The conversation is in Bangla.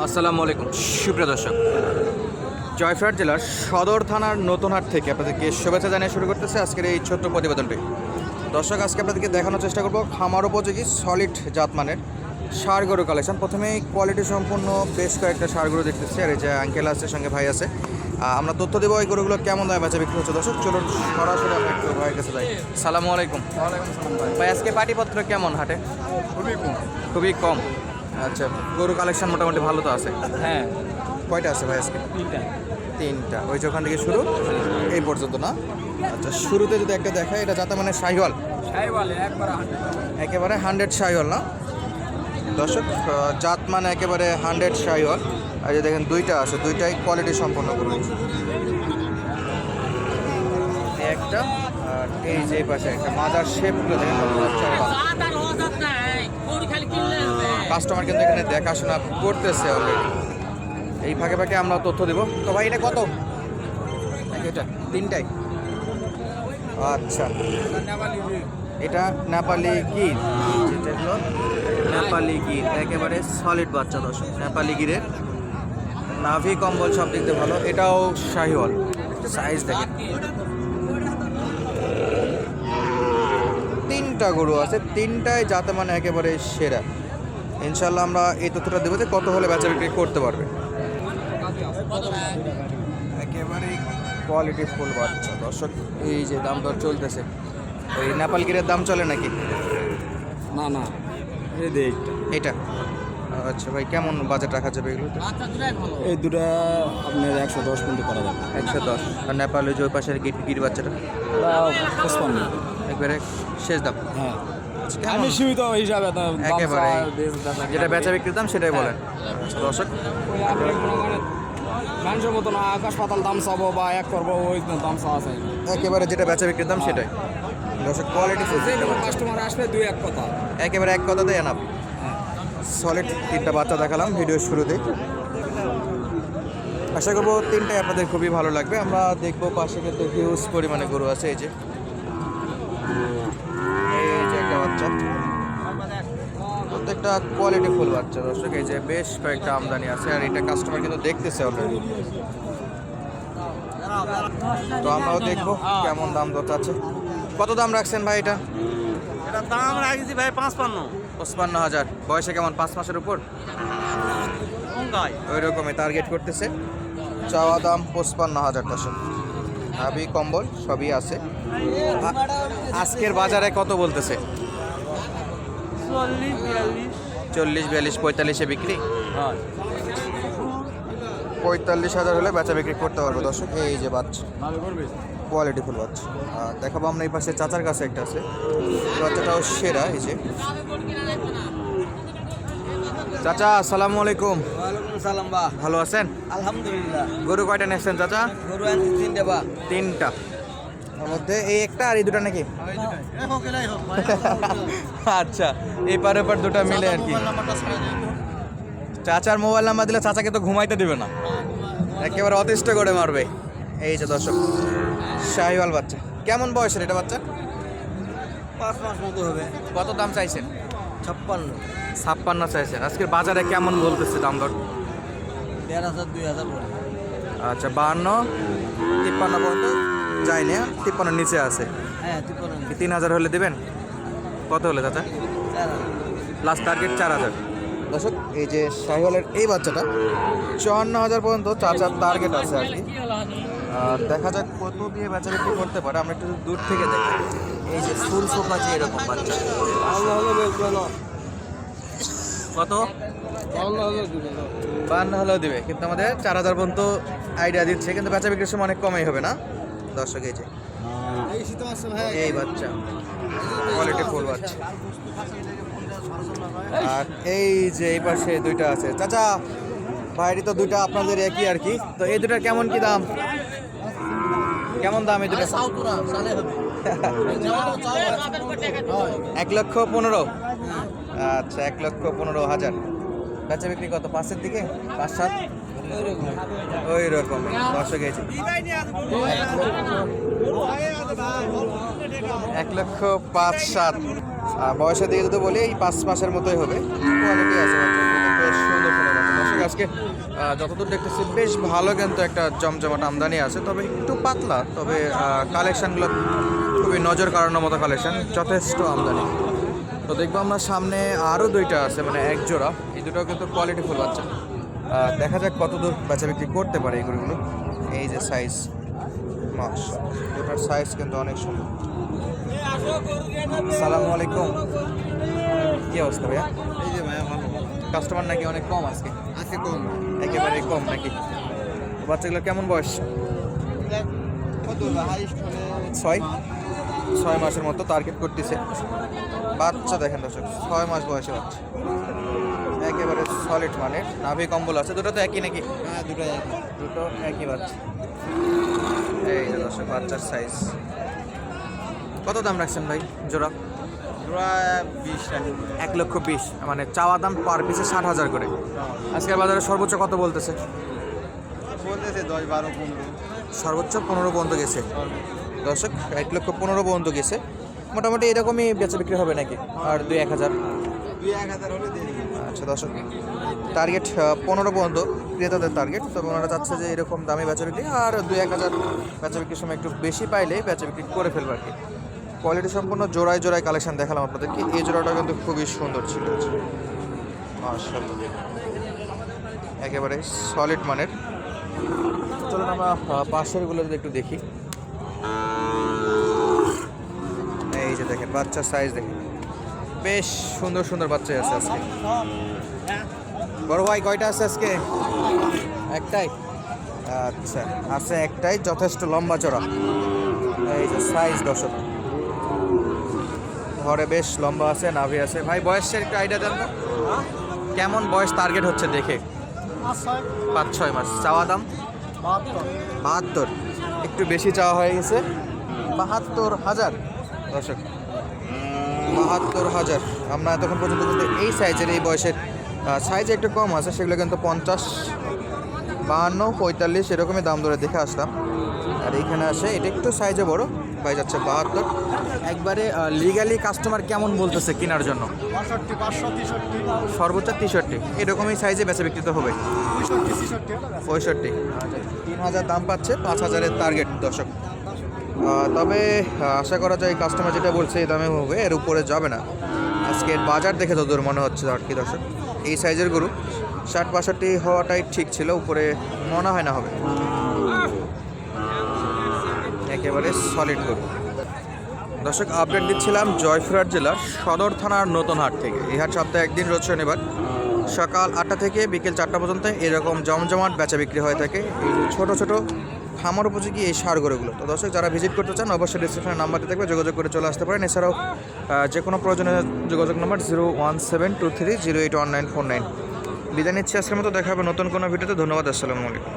আসসালামু আলাইকুম। সুপ্রিয় দর্শক জয়ফ্রাট জেলার সদর থানার নতুনহাট থেকে আপনাদেরকে শুভেচ্ছা জানিয়ে শুরু করতেছে আজকের এই ছোট্ট প্রতিবেদনটি। দর্শক আজকে আপনাদেরকে দেখানোর চেষ্টা করব খামার উপযোগী সলিড জাতমানের সার গরু কালেকশন প্রথমেই কোয়ালিটি সম্পূর্ণ বেশ কয়েকটা সার গরু দেখতেছি আর এই যে আঙ্কেল আছে সঙ্গে ভাই আছে। আমরা তথ্য দেবো এই গরুগুলো কেমন দামে বেচা বিক্রি হচ্ছে? দর্শক চলুন সরাসরি আমরা একটু ভাইয়ের কাছে যাই। সালামু আলাইকুম। ভাই আজকে পাটিপত্র কেমন হাটে? খুবই কম। খুবই কম। আচ্ছা গরু কালেকশন মোটামুটি ভালো তো আছে? হ্যাঁ। কয়টা আছে ভাই আজকে? তিনটা। তিনটা। ওই যে ওখান থেকে শুরু? এই পর্যন্ত না? আচ্ছা শুরুতে যদি একটা দেখা এটা যাতে মানে সাইওয়ালে একেবারে হান্ড্রেড সাইওয়াল না? দর্শক জাত মানে একেবারে হান্ড্রেড সাইওয়াল আর যে দেখেন দুইটা আছে দুইটাই কোয়ালিটি সম্পন্ন করুন একটা আর এই যে পাশে একটা মাজার শেপগুলো দেখেন। কাস্টমার কিন্তু এখানে দেখাশোনা করতেছে অলরেডি এই ফাঁকে ফাঁকে আমরা তথ্য দেব। তো ভাই, এটা কত? এটা? তিনটাই? আচ্ছা। এটা নেপালি গির যেটা হলো, নেপালি গির একেবারে সলিড বাচ্চা দর্শক, নেপালি গিরের। নাভি কম্বল সব দিয়ে ভালো। এটাও শাহিওয়াল। সাইজ দেখেন। তিনটা গরু আছে। তিনটায় যাতে মানে একেবারে সেরা। ইনশাল্লাহ আমরা এই তথ্যটা দেবো যে কত হলে বেচা বিক্রি করতে পারবে। একেবারে কোয়ালিটি ফুল বাচ্চা। দর্শক এই যে দাম দর চলতেছে। ওই নেপাল গিরের দাম চলে নাকি? না না। এই দে এইটা। এটা আচ্ছা ভাই কেমন বাজেট রাখা যাবে এগুলোতে এই দুটা আপনার একশো দশ পর্যন্ত করা যাবে। একশো দশ। আর নেপাল ওই যে ওই পাশের গির গির বাচ্চাটা? পঁচপান্ন। একবারে শেষ দাম। হ্যাঁ? আমি সীমিত হিসাবে একেবারে। যেটা বেচা করি। বিক্রির দাম সেটাই বলেন। আচ্ছা, দর্শক। মানে মানুষের মতো না আকাশ পাতাল দাম চাবো বা এক করব ওই দাম চাওয়া চাই একেবারে যেটা বেচা বিক্রির দাম সেটাই। দর্শক কোয়ালিটি কাস্টমার আসবে দুই এক কথা। একেবারে এক কথাতে এনাফ সলিড তিনটা বাচ্চা দেখালাম ভিডিওর শুরুতে আশা করব তিনটাই আপনাদের খুবই ভালো লাগবে। আমরা দেখব পাশে কিন্তু হিউজ পরিমাণে গরু আছে এই যে এই যে একটা বাচ্চা প্রত্যেকটা কোয়ালিটি ফুল বাচ্চা দর্শক এই যে বেশ কয়েকটা আমদানি আছে আর এটা কাস্টমার কিন্তু দেখতেছে অলরেডি তো আমরাও দেখব কেমন দাম দর আছে কত দাম রাখছেন ভাই এটা? এটা দাম রাখছি ভাই পাঁচপান্ন। পঁচপান্ন হাজার। বয়সে কেমন? পাঁচ মাসের উপর? ওই রকমই টার্গেট করতেছে। চাওয়া দাম পঁচপান্ন হাজার দশক আবি কম্বল সবই আছে। আজকের বাজারে কত বলতেছে? চল্লিশ বিয়াল্লিশ। চল্লিশ বিয়াল্লিশ পঁয়তাল্লিশে বিক্রি? পঁয়তাল্লিশ হাজার হলে বেচা বিক্রি করতে পারব দর্শক। এই যে বাচ্চা। কোয়ালিটি ফুল বাচ্চা। দেখাবো আমরা এই পাশে চাচার কাছে একটা আছে। বাচ্চাটাও সেরা এই যে। চাচা আসসালামু আলাইকুম। সালাম বা। ভালো আছেন? আলহামদুলিল্লাহ। গরু কয়টা নেছেন চাচা? গরু তিনটে বা। তিনটা। মধ্যে। এই একটা আর এই দুটা নাকি? আচ্ছা এই পার ওপার দুটো মিলে আর কি। চাচার মোবাইল নাম্বার দিলে চাচাকে তো ঘুমাইতে দিবে না। একেবারে অতিষ্ঠ করে মারবে। এই যে দর্শক শাহিওয়াল বাচ্চা। কেমন বয়সের এটা বাচ্চা? পাঁচ মাস মতো হবে। কত দাম চাইছেন? ছাপ্পান্ন। ছাপ্পান্ন চাইছেন। আজকের বাজারে কেমন বলতেছে দাম দর? দেড় হাজার দুই হাজার আচ্ছা বাহান্ন। তিপ্পান্ন পর্যন্ত। যায়নি? তিপ্পান্ন নিচে আছে। হ্যাঁ কি তিন হাজার হলে দেবেন? কত হলে চাচা? লাস্ট টার্গেট চার হাজার। দর্শক এই যে শাহিওয়ালের এই বাচ্চাটা চুয়ান্ন হাজার পর্যন্ত চাচার টার্গেট আছে আর কি। আর দেখা যাক কত দিয়ে বেচা বিক্রি করতে পারে। আমরা একটু দূর থেকে দেখি। এই যে ফুল ফোকা যে এরকম বাচ্চা। কত? বান্ন হলেও দিবে। কিন্তু আমাদের চার হাজার পর্যন্ত আইডিয়া দিচ্ছে। কিন্তু বেচা বিক্রির সময় অনেক কমই হবে না। দর্শক এই যে। এই ভাই এই বাচ্চা। কোয়ালিটি ফুল বাচ্চা। আর এই যে এই পাশে দুইটা আছে। চাচা বাইরে তো দুইটা আপনাদের একই আর কি। তো এই দুটার কেমন কি দাম? কেমন দাম এই দুটো সাউতুরা সালে হবে। এক লক্ষ পনেরো। আচ্ছা এক লক্ষ পনেরো হাজার। বেচা বিক্রি কত? পাঁচের দিকে? পাঁচ সাত? ওই রকম গেছে এক লক্ষ পাঁচ সাত। বয়সের দিকে যদি বলি, এই পাঁচ মাসের মতোই হবে। আজকে যতদূর দেখতেছি, বেশ ভালো কিন্তু একটা জমজমাট আমদানি আছে। তবে একটু পাতলা, তবে কালেকশানগুলো খুবই নজর কাড়ানোর মতো কালেকশন যথেষ্ট আমদানি। তো দেখব আমরা সামনে আরও দুইটা আছে মানে এক জোড়া এই দুটো কিন্তু কোয়ালিটি ফুল বাচ্চা। দেখা যাক কত দূর বেচা বিক্রি করতে পারে এই গরুগুলো। এই যে সাইজ মাস দুটার সাইজ কিন্তু অনেক সুন্দর। সালামু আলাইকুম। কি অবস্থা ভাইয়া? এই যে ভাইয়া ভালো। কাস্টমার নাকি অনেক কম আজকে? আজকে কম। একেবারে কম নাকি? বাচ্চাগুলো কেমন বয়স? ছয়। ছয় মাসের মতো টার্গেট করতেছে। বাচ্চা দেখেন দর্শক ছয় মাস বয়সে বাচ্চা। একেবারে সলিড মানে নাভি কম্বল আছে দুটো তো একই নাকি? হ্যাঁ দুটাই আছে দুটো একই বাচ্চা। এই যে দর্শক বাচ্চার সাইজ কত দাম রাখছেন ভাই জোড়া? জোড়া বিশ এক লক্ষ বিশ মানে চাওয়া দাম পার পিসে ষাট হাজার করে। আজকের বাজারে সর্বোচ্চ কত বলতেছে? বলতেছে দশ বারো পনেরো। সর্বোচ্চ পনেরো পর্যন্ত গেছে। দর্শক এক লক্ষ পনেরো পর্যন্ত গেছে। মোটামুটি এরকমই বেচা বিক্রি হবে নাকি? আর দুই এক হাজার? আচ্ছা দর্শক টার্গেট পনেরো পর্যন্ত ক্রেতাদের টার্গেট তবে ওনারা চাচ্ছে যে এরকম দামে বেচা বিক্রি আর দুই এক হাজার বেচা বিক্রির সময় একটু বেশি পাইলে বেচা বিক্রি করে ফেলবে আর কি। কোয়ালিটি সম্পূর্ণ জোড়ায় জোড়ায় কালেকশন দেখালাম আপনাদেরকে। এই জোড়াটা কিন্তু খুবই সুন্দর ছিল। একেবারে সলিড মানের। চলুন আমরা পাশেরগুলো যদি একটু দেখি এই যে দেখেন বাচ্চার সাইজ দেখেন। বেশ সুন্দর সুন্দর বাচ্চা আছে আজকে। বড় ভাই কয়টা আছে আজকে? একটাই? আচ্ছা আছে একটাই যথেষ্ট লম্বা চড়া। এই যে সাইজ দশক ঘরে বেশ লম্বা আছে নাভি আছে। ভাই বয়সের একটু আইডিয়া দেন তো। কেমন বয়স টার্গেট হচ্ছে দেখে? পাঁচ ছয়। মাস। চাওয়া দাম? বাহাত্তর। একটু বেশি চাওয়া হয়ে গেছে? বাহাত্তর হাজার। দর্শক বাহাত্তর হাজার। আমরা এতক্ষণ পর্যন্ত কিন্তু এই সাইজের এই বয়সের সাইজ একটু কম আছে সেগুলো কিন্তু পঞ্চাশ বাহান্ন পঁয়তাল্লিশ এরকমই দাম ধরে দেখে আসলাম। আর এইখানে আসে এটা একটু সাইজে বড় পাই যাচ্ছে বাহাত্তর। একবারে লিগালি কাস্টমার কেমন বলতেছে কেনার জন্য? সর্বোচ্চ তেষট্টি এরকমই সাইজে বেচা বিক্রি তো হবে। পঁয়ষট্টি তিন হাজার দাম পাচ্ছে পাঁচ হাজারের টার্গেট দর্শক। তবে আশা করা যায় কাস্টমার যেটা বলছে এই দামে হবে, এর উপরে যাবে না। আজকের বাজার দেখে তো দূর মনে হচ্ছে আর কি দর্শক। এই সাইজের গরু, ষাট বাষট্টি হওয়াটাই ঠিক ছিল, উপরে মনে হয় না হবে। একেবারে সলিড গরু। দর্শক আপডেট দিচ্ছিলাম জয়পুরহাট জেলার সদর থানার নতুন হাট থেকে। এই হাট সপ্তাহে একদিন, রোজ শনিবার। সকাল আটটা থেকে বিকেল চারটা পর্যন্ত এরকম জমজমাট বেচা বিক্রি হয়ে থাকে। ছোটো ছোটো খামার উপযোগী এই সার গরুগুলো। তো দর্শক, যারা ভিজিট করতে চান, অবশ্যই ডিসক্রিপশনে নাম্বারটি থাকবে যোগাযোগ করে চলে আসতে পারেন। এছাড়াও যে কোনো প্রয়োজনীয় যোগাযোগ number zero one seven two three zero eight one nine four nine বিদায় নিচ্ছি আজকের মতো, দেখা হবে নতুন কোনো ভিডিওতে। ধন্যবাদ, আসসালামু আলাইকুম।